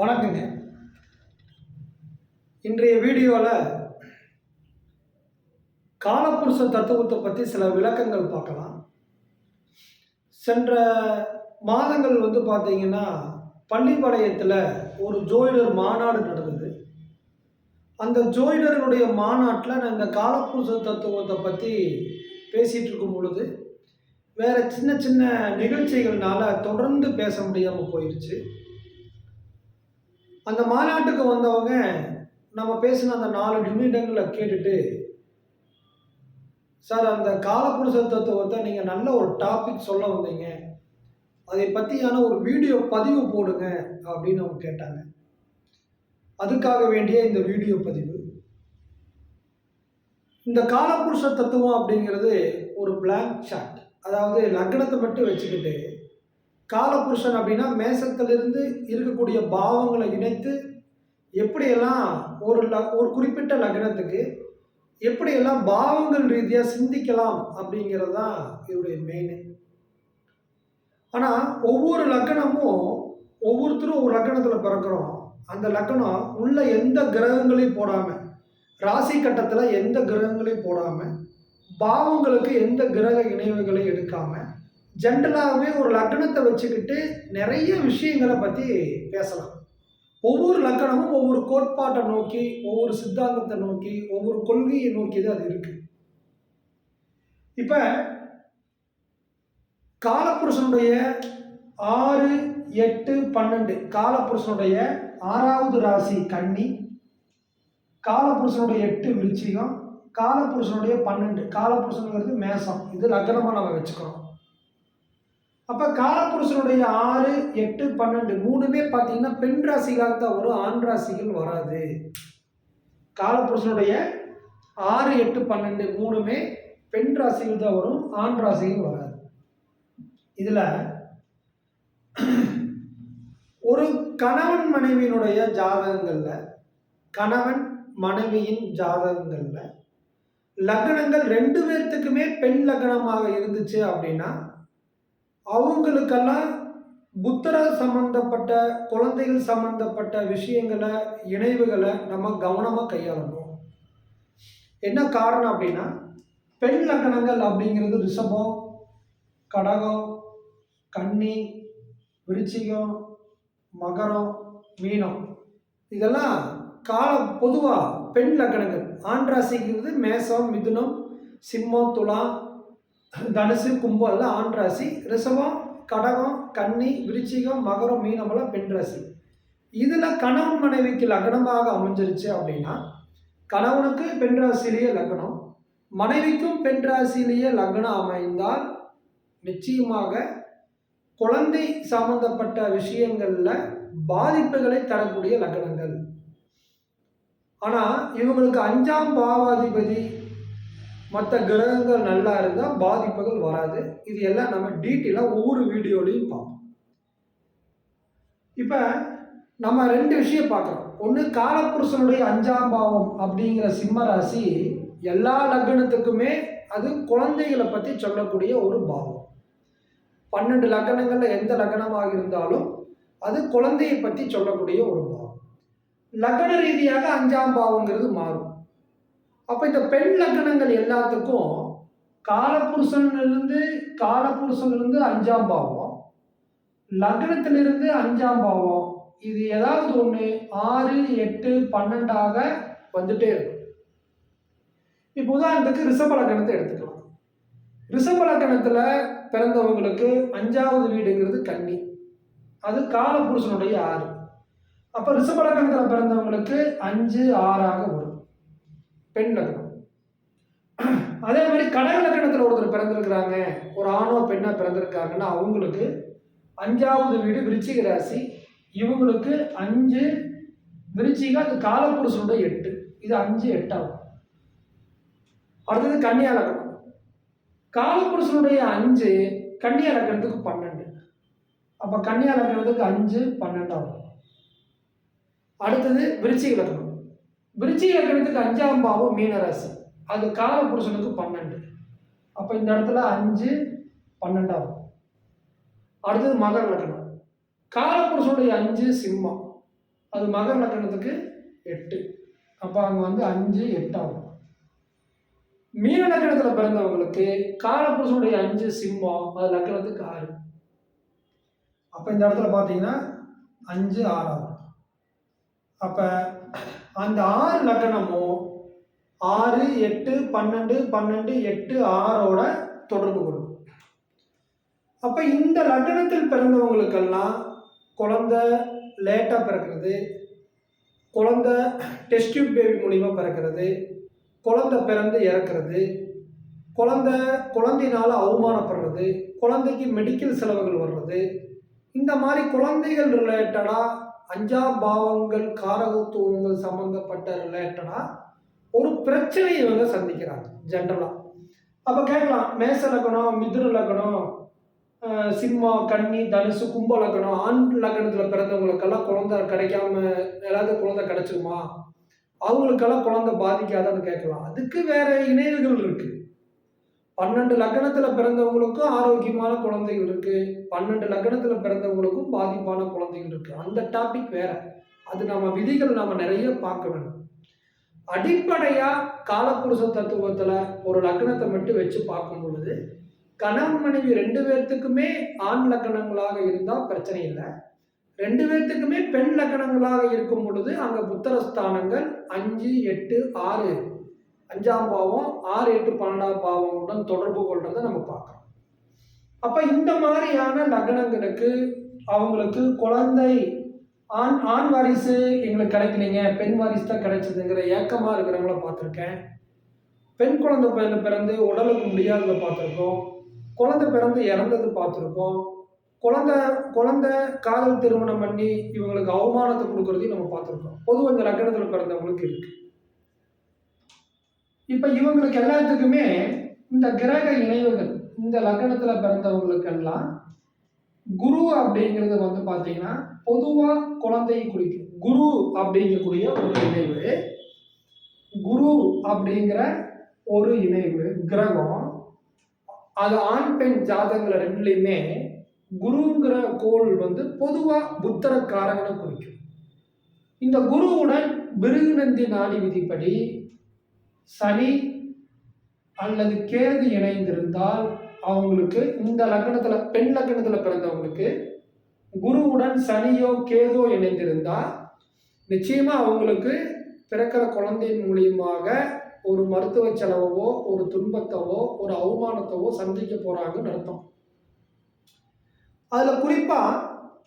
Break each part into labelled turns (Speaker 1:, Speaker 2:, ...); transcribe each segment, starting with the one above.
Speaker 1: வணக்கங்க. இன்றைய வீடியோவில் காலப்புருஷ தத்துவத்தை பற்றி சில விளக்கங்கள் பார்க்கலாம். சென்ற மாதங்கள் வந்து பார்த்தீங்கன்னா பள்ளிப்பாளையத்தில் ஒரு ஜோயிடர் மாநாடு நடந்தது. அந்த ஜோயிடருடைய மாநாட்டில் நாங்கள் காலப்புருஷ தத்துவத்தை பற்றி பேசிகிட்டு இருக்கும் பொழுது வேறு சின்ன சின்ன நிகழ்ச்சிகள்னால தொடர்ந்து பேச முடியாமல் போயிடுச்சு அந்த மாநாட்டுக்கு வந்தவங்க நம்ம பேசின அந்த நாலு நிமிடங்களை கேட்டுட்டு சார் அந்த காலப்புருஷ தத்துவத்தை நீங்கள் நல்ல ஒரு டாபிக் சொல்ல வந்தீங்க. அதை பற்றியான ஒரு வீடியோ பதிவு போடுங்க அப்படின்னு அவங்க கேட்டாங்க. அதுக்காக வேண்டிய இந்த வீடியோ பதிவு. இந்த காலப்புருஷ தத்துவம் அப்படிங்கிறது ஒரு பிளாங்க் சாட் அதாவது லக்னத்தை மட்டும் வச்சுக்கிட்டு காலபுருஷன் அப்படின்னா மேசத்திலிருந்து இருக்கக்கூடிய பாவங்களை இணைத்து எப்படியெல்லாம் ஒரு ல ஒரு குறிப்பிட்ட லக்னத்துக்கு எப்படியெல்லாம் பாவங்கள் ரீதியாக சிந்திக்கலாம் அப்படிங்கிறது தான் இதோடைய மெயின் ஆனால் ஒவ்வொரு லக்கணமும் ஒவ்வொருத்தரும் ஒரு லக்கணத்தில் பிறக்கிறோம். அந்த லக்கணம் உள்ள எந்த கிரகங்களையும் போடாமல் ராசி கட்டத்தில் எந்த கிரகங்களையும் போடாமல் பாவங்களுக்கு எந்த கிரக இணைவுகளையும் எடுக்காமல் ஜென்ரலாகவே ஒரு லக்னத்தை வச்சுக்கிட்டு நிறைய விஷயங்களை பற்றி பேசலாம். ஒவ்வொரு லக்கணமும் ஒவ்வொரு கோட்பாட்டை நோக்கி ஒவ்வொரு சித்தாந்தத்தை நோக்கி ஒவ்வொரு கொள்கையை நோக்கி தான் அது இருக்குது இப்போ காலப்புருஷனுடைய ஆறு எட்டு பன்னெண்டு காலப்புருஷனுடைய ஆறாவது ராசி கன்னி காலப்புருஷனுடைய எட்டு விருச்சிகம் காலப்புருஷனுடைய பன்னெண்டு காலப்புருஷனுங்கிறது மேசம். இது லக்னமாக நம்ம வச்சுக்கிறோம். அப்போ காலப்புருஷனுடைய ஆறு எட்டு பன்னெண்டு மூணுமே பார்த்தீங்கன்னா பெண் ராசிகளாக தான் வரும் ஆண் ராசிகள் வராது. காலப்புருஷனுடைய ஆறு எட்டு பன்னெண்டு மூணுமே பெண் ராசிகள் தான் வரும் ஆண் ராசிகள் வராது. இதில் ஒரு கணவன் மனைவியினுடைய ஜாதகங்களில் கணவன் மனைவியின் ஜாதகங்களில் லக்னங்கள் ரெண்டு பேர்த்துக்குமே பெண் லக்னமாக இருந்துச்சு அப்படின்னா அவங்களுக்கெல்லாம் புத்தரை சம்மந்தப்பட்ட குழந்தைகள் சம்மந்தப்பட்ட விஷயங்களை இணைவுகளை நம்ம கவனமாக கையாளணும். என்ன காரணம் அப்படின்னா பெண் லக்கணங்கள் அப்படிங்கிறது ரிஷபம் கடகம் கன்னி விருச்சிகம் மகரம் மீனம். இதெல்லாம் கால பொதுவாக பெண் லக்கணங்கள். ஆண் ராசிங்கிறது மேசம் மிதுனம் சிம்மம் துலாம் தனுசு கும்பம் எல்லாம் ஆண் ராசி. ரிஷபம் கடகம் கன்னி விருச்சிகம் மகரம் மீனமெல்லாம் பெண் ராசி. இதில் கணவன் மனைவிக்கு லக்னமாக அமைஞ்சிருச்சு அப்படின்னா கணவனுக்கு பெண் ராசியிலேயே லக்னம் மனைவிக்கும் பெண் ராசியிலேயே லக்னம் அமைந்தால் நிச்சயமாக குழந்தை சம்பந்தப்பட்ட விஷயங்களில் பாதிப்புகளை தரக்கூடிய லக்னங்கள். ஆனால் இவங்களுக்கு அஞ்சாம் பாவாதிபதி மற்ற கிரகங்கள் நல்லா இருந்தால் பாதிப்புகள் வராது. இது எல்லாம் நம்ம டீட்டெயிலாக ஒவ்வொரு வீடியோலையும் பார்ப்போம். இப்போ நம்ம ரெண்டு விஷயம் பார்க்குறோம். ஒன்று காலப்புருஷனுடைய அஞ்சாம் பாவம் அப்படிங்கிற சிம்ம ராசி எல்லா லக்னத்துக்குமே அது குழந்தைகளை பற்றி சொல்லக்கூடிய ஒரு பாவம். பன்னெண்டு லக்னங்களில் எந்த லக்னமாக இருந்தாலும் அது குழந்தையை பற்றி சொல்லக்கூடிய ஒரு பாவம். லக்ன ரீதியாக அஞ்சாம் பாவங்கிறது மாறும். அப்போ இந்த பெண் லக்னங்கள் எல்லாத்துக்கும் காலபுருஷன்லேருந்து காலபுருஷன்லேருந்து அஞ்சாம் பாவம் லக்னத்திலிருந்து அஞ்சாம் பாவம் இது ஏதாவது ஒன்று ஆறு எட்டு பன்னெண்டாக வந்துட்டே இருக்கும். இப்போ உதாரணத்துக்கு ரிஷப லக்கணத்தை எடுத்துக்கலாம். ரிஷப லக்கணத்தில் பிறந்தவங்களுக்கு அஞ்சாவது வீடுங்கிறது கன்னி. அது காலபுருஷனுடைய ஆறு. அப்போ ரிஷப லக்கணத்தில் பிறந்தவங்களுக்கு அஞ்சு ஆறாக வரும் பெண் லக்னம். அதே மாதிரி கடக லக்னத்தில் ஒருத்தர் பிறந்திருக்கிறாங்க ஒரு ஆணோ பெண்ணா பிறந்திருக்காங்கன்னா அவங்களுக்கு அஞ்சாவது வீடு விருச்சிக ராசி. இவங்களுக்கு அஞ்சு விருச்சிக அது காலப்புருஷனுடைய எட்டு. இது அஞ்சு எட்டாகும் அடுத்தது கன்னியா லக்னம். காலப்புருஷனுடைய அஞ்சு கன்னியா லக்னத்துக்கு பன்னெண்டு. அப்போ கன்னியா லக்னத்துக்கு அஞ்சு பன்னெண்டாகும் அடுத்தது விருச்சிக லக்னம். விருச்சிக லக்னத்துக்கு அஞ்சாம் பாவம் மீனராசி. அது காலபுருஷனுக்கு பன்னெண்டு. அப்போ இந்த இடத்துல அஞ்சு பன்னெண்டாகும் அடுத்தது மகர லக்னம். காலபுருஷனுடைய அஞ்சு சிம்மம். அது மகர லக்னத்துக்கு எட்டு. அப்போ அங்கே வந்து அஞ்சு எட்டு மீன லக்னத்தில் பிறந்தவங்களுக்கு காலப்புருஷனுடைய அஞ்சு சிம்மம் அது லக்னத்துக்கு ஆறு. அப்போ இந்த இடத்துல பார்த்தீங்கன்னா அஞ்சு ஆறாகும் அப்போ அந்த ஆறு லக்கணமும் ஆறு எட்டு பன்னெண்டு பன்னெண்டு எட்டு ஆறோட தொடர்பு கொள்ளும். அப்போ இந்த லக்னத்தில் பிறந்தவங்களுக்கெல்லாம் குழந்தை லேட்டாக பிறக்கிறது குழந்தை டெஸ்டியூப் பேபி மூலிமா பிறக்கிறது குழந்தை பிறந்து இறக்கிறது குழந்தை குழந்தையினால் அவமானப்படுறது குழந்தைக்கு மெடிக்கல் செலவுகள் வர்றது இந்த மாதிரி குழந்தைகள் ரிலேட்டடாக அஞ்சாம் பாவங்கள் காரகத்துவங்கள் சம்மந்தப்பட்ட ரிலேட்டடாக ஒரு பிரச்சனையை இவங்க சந்திக்கிறாங்க ஜென்ரலாக அப்போ கேட்கலாம் மேச லக்னம் மிதுன லக்னம் சிம்மா கன்னி தனுசு கும்ப லக்னம் ஆண் லக்னத்தில் பிறந்தவங்களுக்கெல்லாம் குழந்தை கிடைக்காம ஏதாவது குழந்தை கிடைச்சிருமா? அவங்களுக்கெல்லாம் குழந்தை பாதிக்காதான்னு கேட்கலாம். அதுக்கு வேற இணைவுகள் இருக்குது பன்னெண்டு லக்னத்தில் பிறந்தவங்களுக்கும் ஆரோக்கியமான குழந்தைகள் இருக்கு. பன்னெண்டு லக்கணத்தில் பிறந்தவங்களுக்கும் பாதிப்பான குழந்தைகள் இருக்கு. அந்த டாபிக் வேற. அது நம்ம விதிகள் நாம நிறைய பார்க்க வேணும். அடிப்படையா காலப்புருஷ தத்துவத்துல ஒரு லக்னத்தை மட்டும் வச்சு பார்க்கும் பொழுது கணவன் மனைவி ரெண்டு பேர்த்துக்குமே ஆண் லக்கணங்களாக இருந்தால் பிரச்சனை இல்லை. ரெண்டு பேர்த்துக்குமே பெண் லக்கணங்களாக இருக்கும் பொழுது அங்கே புத்திரஸ்தானங்கள் அஞ்சு எட்டு ஆறு அஞ்சாம் பாவம் ஆறு எட்டு பன்னெண்டாம் பாவங்களுடன் தொடர்பு கொள்றதை நம்ம பார்க்குறோம். அப்போ இந்த மாதிரியான லக்னங்களுக்கு அவங்களுக்கு குழந்தை ஆண் ஆண் வாரிசு எங்களுக்கு கிடைக்கலைங்க. பெண் வாரிசு தான் கிடைச்சதுங்கிற ஏக்கமாக இருக்கிறவங்கள பார்த்துருக்கேன். பெண் குழந்தை பிறந்து பிறந்து உடலுக்கு முடியாததை பார்த்துருக்கோம். குழந்தை பிறந்து இறந்தது பார்த்துருக்கோம். குழந்தை குழந்தை காதல் திருமணம் பண்ணி இவங்களுக்கு அவமானத்தை கொடுக்கறதையும் நம்ம பார்த்துருக்கோம். பொதுவாக இந்த லக்கணத்தில் பிறந்தவங்களுக்கு இருக்குது இப்போ இவங்களுக்கு எல்லாத்துக்குமே இந்த கிரக இணைவுகள் இந்த லக்னத்தில் பிறந்தவங்களுக்கெல்லாம் குரு அப்படிங்கிறது வந்து பார்த்தீங்கன்னா பொதுவாக குழந்தையை குறிக்கும். குரு அப்படிங்கக்கூடிய ஒரு இணைவு குரு அப்படிங்கிற ஒரு இணைவு கிரகம் அது ஆண் பெண் ஜாதகங்கள் ரெண்டுலையுமே குருங்கிற கோள் வந்து பொதுவாக புத்தரக்காரகனை குறிக்கும். இந்த குருவுடன் பிருகுநந்தி நாடி விதிப்படி சனி அல்லது கேது இணைந்திருந்தால் அவங்களுக்கு இந்த லக்னத்தில் பெண் லக்னத்தில் பிறந்தவங்களுக்கு குருவுடன் சனியோ கேதோ இணைந்திருந்தா நிச்சயமா அவங்களுக்கு பிறக்கிற குழந்தையின் மூலியமாக ஒரு மருத்துவ செலவோ ஒரு துன்பத்தவோ ஒரு அவமானத்தவோ சந்திக்க போறாங்கன்னு அர்த்தம். அதுல குறிப்பா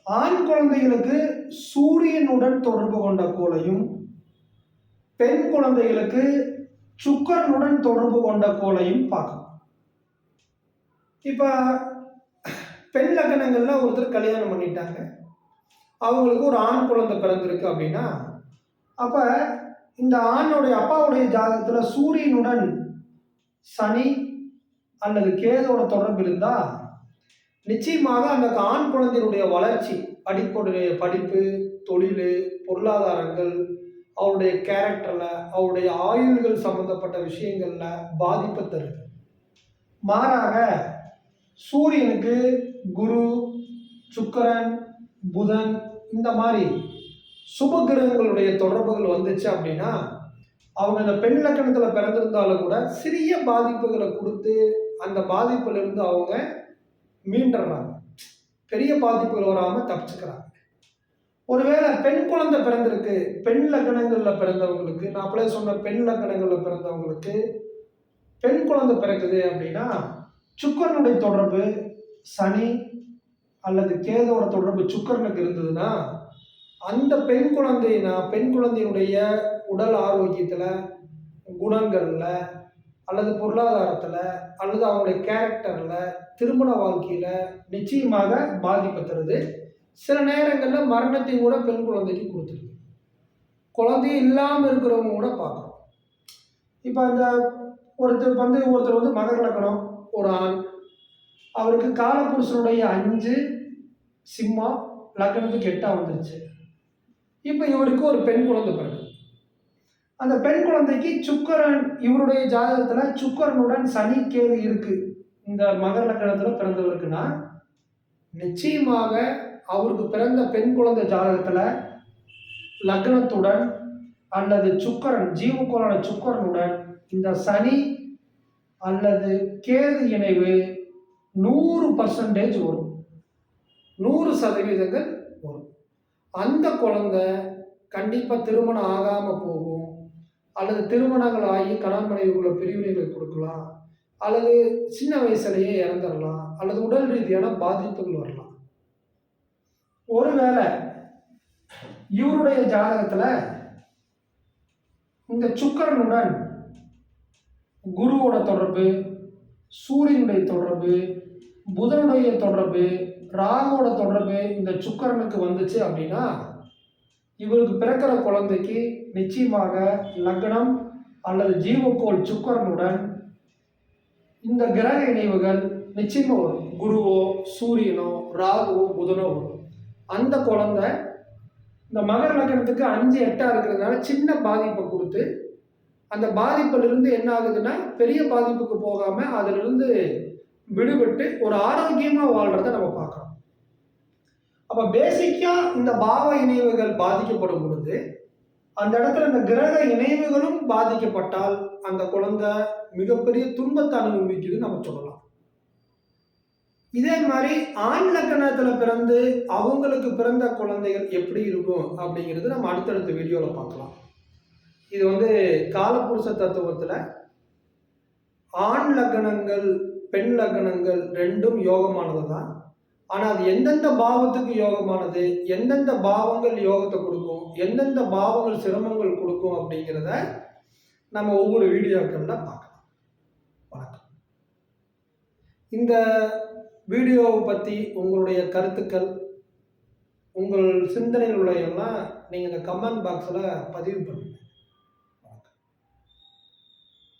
Speaker 1: ஆண் குழந்தைகளுக்கு சூரியனுடன் தொடர்பு கொண்ட கோளையும் பெண் குழந்தைகளுக்கு சுக்கரனுடன் தொடர்பு கொண்ட கோளையும் பார்க்கணும் இப்போ பெண் லக்னங்கள்ல ஒருத்தர் கல்யாணம் பண்ணிட்டாங்க. அவங்களுக்கு ஒரு ஆண் குழந்தை பிறந்திருக்கு அப்படின்னா அப்போ இந்த ஆணுடைய அப்பாவுடைய ஜாதகத்தில் சூரியனுடன் சனி அல்லது கேதோட தொடர்பு இருந்தால் நிச்சயமாக அந்த ஆண் குழந்தையினுடைய வளர்ச்சி படிப்புடைய படிப்பு தொழில் பொருளாதாரங்கள் அவருடைய கேரக்டரில் அவருடைய ஆயுள்கள் சம்மந்தப்பட்ட விஷயங்களில் பாதிப்பை தருது. மாறாக சூரியனுக்கு குரு சுக்கரன் புதன் இந்த மாதிரி சுப கிரகங்களுடைய தொடர்புகள் வந்துச்சு அப்படின்னா அவங்க அந்த பெண் லக்கணத்தில் பிறந்திருந்தாலும் கூட சிறிய பாதிப்புகளை கொடுத்து அந்த பாதிப்பிலிருந்து அவங்க மீண்டுறாங்க பெரிய பாதிப்புகள் வராமல் தப்பிச்சுக்கிறாங்க. ஒருவேளை பெண் குழந்தை பிறந்திருக்கு பெண் லக்கணங்களில் பிறந்தவங்களுக்கு நான் அப்படியே சொன்ன பெண் லக்கணங்களில் பிறந்தவங்களுக்கு பெண் குழந்தை பிறக்குது அப்படின்னா சுக்கரனுடைய தொடர்பு சனி அல்லது கேதோட தொடர்பு சுக்கரனுக்கு இருந்ததுன்னா அந்த பெண் குழந்தைனா பெண் குழந்தையினுடைய உடல் ஆரோக்கியத்தில் குணங்களில் அல்லது பொருளாதாரத்தில் அல்லது அவங்களுடைய கேரக்டரில் திருமண வாழ்க்கையில் நிச்சயமாக பாதிப்பு தருது. சில நேரங்களில் மரணத்தையும் கூட பெண் குழந்தைக்கு கொடுத்துருது. குழந்தையும் இல்லாமல் இருக்கிறவங்க கூட பார்க்குறோம். இப்போ அந்த ஒருத்தர் வந்து ஒருத்தர் வந்து மகர் லக்கணம் ஒரு ஆண். அவருக்கு காலப்புருஷனுடைய அஞ்சு சிம்மா லக்னத்துக்கு எட்டாக வந்துருச்சு. இப்போ இவருக்கு ஒரு பெண் குழந்தை பிறகு அந்த பெண் குழந்தைக்கு சுக்கரன் இவருடைய ஜாதகத்தில் சுக்கரனுடன் சனி கேது இந்த மகர லக்கணத்தில் பிறந்தவருக்குன்னா நிச்சயமாக அவருக்கு பிறந்த பெண் குழந்தை ஜாதகத்தில் லக்னத்துடன் அல்லது சுக்கரன் ஜீவக்கோளான சுக்கரனுடன் இந்த சனி அல்லது கேது இணைவு நூறு பர்சன்டேஜ் வரும். நூறு சதவீதங்கள் வரும். அந்த குழந்தை கண்டிப்பாக திருமணம் ஆகாமல் போகும். அல்லது திருமணங்கள் ஆகி கணவன் மனைவிக்குள்ள பிரிவினைகளை கொடுக்கலாம். அல்லது சின்ன வயசுலேயே இறந்துடலாம். அல்லது உடல் ரீதியான பாதிப்புகள் வரலாம். ஒருவேளை இவருடைய ஜாதகத்தில் இந்த சுக்கரனுடன் குருவோட தொடர்பு சூரியனுடைய தொடர்பு புதனுடைய தொடர்பு ராகுவோட தொடர்பு இந்த சுக்கரனுக்கு வந்துச்சு அப்படின்னா இவருக்கு பிறக்கிற குழந்தைக்கு நிச்சயமாக லக்னம் அல்லது ஜீவக்கோள் சுக்கரனுடன் இந்த கிரக இணைவுகள் நிச்சயமாக வரும். குருவோ சூரியனோ ராகுவோ புதனோ வரும். அந்த குழந்தை இந்த மகர லக்கணத்துக்கு அஞ்சு எட்டாக இருக்கிறதுனால சின்ன பாதிப்பை கொடுத்து அந்த பாதிப்பிலிருந்து என்ன ஆகுதுன்னா பெரிய பாதிப்புக்கு போகாமல் அதிலிருந்து விடுபட்டு ஒரு ஆரோக்கியமாக வாழ்கிறத நம்ம பார்க்குறோம். அப்போ பேசிக்காக இந்த பாவ இணைவுகள் பாதிக்கப்படும் பொழுது அந்த இடத்துல இந்த கிரக இணைவுகளும் பாதிக்கப்பட்டால் அந்த குழந்தை மிகப்பெரிய துன்பத்தை அனுபவிக்குதுன்னு நம்ம சொல்லலாம். இதே மாதிரி ஆண் லக்கணத்துல பிறந்து அவங்களுக்கு பிறந்த குழந்தைகள் எப்படி இருக்கும் அப்படிங்கிறது நம்ம அடுத்தடுத்த வீடியோவில் பார்க்கலாம். இது வந்து காலப்புருஷ தத்துவத்தில் ஆண் லக்கணங்கள் பெண் லக்கணங்கள் ரெண்டும் யோகமானது தான் ஆனால் அது எந்தெந்த பாவத்துக்கு யோகமானது எந்தெந்த பாவங்கள் யோகத்தை கொடுக்கும் எந்தெந்த பாவங்கள் சிரமங்கள் கொடுக்கும் அப்படிங்கிறத நம்ம ஒவ்வொரு வீடியோக்களில் பார்க்கலாம். வணக்கம். இந்த வீடியோவை பற்றி உங்களுடைய கருத்துக்கள் உங்கள் சிந்தனைகள் எல்லாம் நீங்கள் இந்த கமெண்ட் பாக்ஸில் பதிவு பண்ணுங்கள்